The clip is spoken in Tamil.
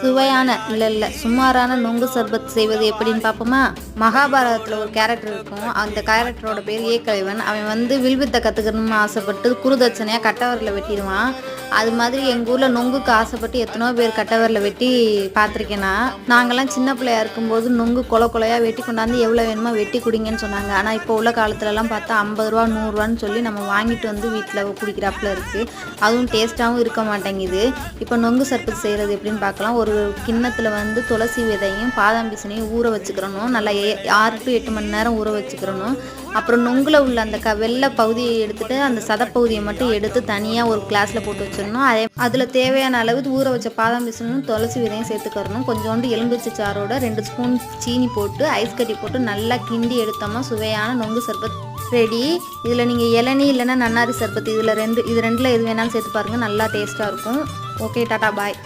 சுவையான இல்லை இல்லை சுமாரான நொங்கு சர்பத் செய்வது எப்படின்னு பார்ப்போமா? மகாபாரதத்தில் ஒரு கேரக்டர் இருக்கும். அந்த கேரக்டரோட பேர் ஏகலைவன் அவன் வந்து வில்வித்தை கற்றுக்கணும்னு ஆசைப்பட்டு குருதட்சணையாக கட்டவரில் வெட்டிடுவான். அது மாதிரி எங்கள் ஊரில் நொங்குக்கு ஆசைப்பட்டு எத்தனையோ பேர் கட்டவரில் வெட்டி பார்த்துருக்கேன்னா நாங்கள்லாம் சின்ன பிள்ளையா இருக்கும்போது நொங்கு கொலை கொலையாக வெட்டி கொண்டாந்து எவ்வளோ வேணுமோ வெட்டி குடிங்கன்னு சொன்னாங்க. ஆனால் இப்போ உள்ள காலத்துலலாம் பார்த்தா ஐம்பது ரூபா நூறுரூவான்னு சொல்லி நம்ம வாங்கிட்டு வந்து வீட்டில் குடிக்கிறாப்புல இருக்குது அதுவும் டேஸ்ட்டாகவும் இருக்க மாட்டேங்குது. இப்போ நொங்கு சர்பத் செய்கிறது எப்படின்னு பார்க்கலாம். ஒரு கிண்ணத்தில் வந்து துளசி விதையும் பாதாம் பிசினையும் ஊற வச்சுக்கிறணும். நல்லா ஏ- ஆறு டு எட்டு மணி நேரம் ஊற வச்சுக்கிறணும். அப்புறம் நொங்கில் உள்ள அந்த க வெள்ளை பகுதியை எடுத்துகிட்டு அந்த சதப்பகுதியை மட்டும் எடுத்து தனியாக ஒரு கிளாஸில் போட்டு வச்சிடணும் அதே அதில் தேவையான அளவு ஊற வச்ச பாதாம் பிசினும் துளசி விதையும் சேர்த்துக்கிறணும். கொஞ்சோண்டு எலும்பிச்சை சாரோட ரெண்டு ஸ்பூன் சீனி போட்டு ஐஸ் கட்டி போட்டு நல்லா கிண்டி எடுத்தோம்னா சுவையான நொங்கு சர்பத் ரெடி இதில் நீங்கள் இளநீ இல்லைன்னா நன்னாரி சர்பத் இதில் ரெண்டு இது ரெண்டில் எது வேணாலும் சேர்த்து பாருங்கள் நல்லா டேஸ்ட்டாக இருக்கும். ஓகே டாட்டா பாய்